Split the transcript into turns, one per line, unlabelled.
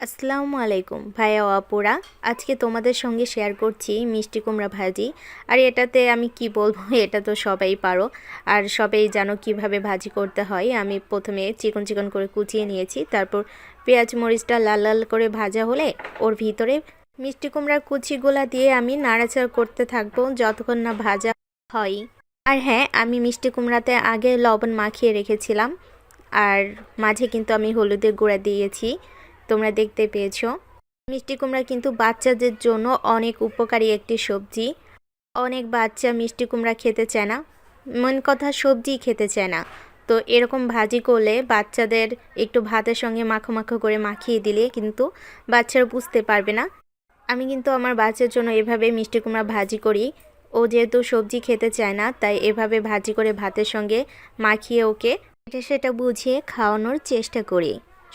আসসালামু আলাইকুম। ভাইয়া আপুরা আজকে তোমাদের সঙ্গে শেয়ার করছি মিষ্টি কুমড়া ভাজি। আর এটাতে আমি কি বলব, এটা তো সবাই পারো। আর সবাই জানো কীভাবে ভাজি করতে হয়। আমি প্রথমে চিকন চিকন করে কুচিয়ে নিয়েছি। তারপর পেঁয়াজ মরিচটা লাল লাল করে ভাজা হলে ওর ভিতরে মিষ্টি কুমড়ার কুচিগুলা দিয়ে আমি নাড়াচাড়া করতে থাকব যতক্ষণ না ভাজা হয়। আর হ্যাঁ আমি মিষ্টি কুমড়াতে আগে লবণ মাখিয়ে রেখেছিলাম। আর মাঝে কিন্তু আমি হলুদের গুঁড়া দিয়েছি। তোমরা দেখতে পেয়েছ। মিষ্টি কুমড়া কিন্তু বাচ্চাদের জন্য অনেক উপকারী একটি সবজি। অনেক বাচ্চা মিষ্টি কুমড়া খেতে চায় না। মন কথা, সবজি খেতে চায় না। তো এরকম ভাজি করলে বাচ্চাদের একটু ভাতের সঙ্গে মাখো মাখো করে মাখিয়ে দিলে কিন্তু বাচ্চারা বুঝতে পারবে না। আমি কিন্তু আমার বাচ্চার জন্য এভাবে মিষ্টি কুমড়া ভাজি করি। ও যেহেতু সবজি খেতে চায় না, তাই এভাবে ভাজি করে ভাতের সঙ্গে মাখিয়ে ওকে এটা সেটা বুঝিয়ে খাওয়ানোর চেষ্টা করি।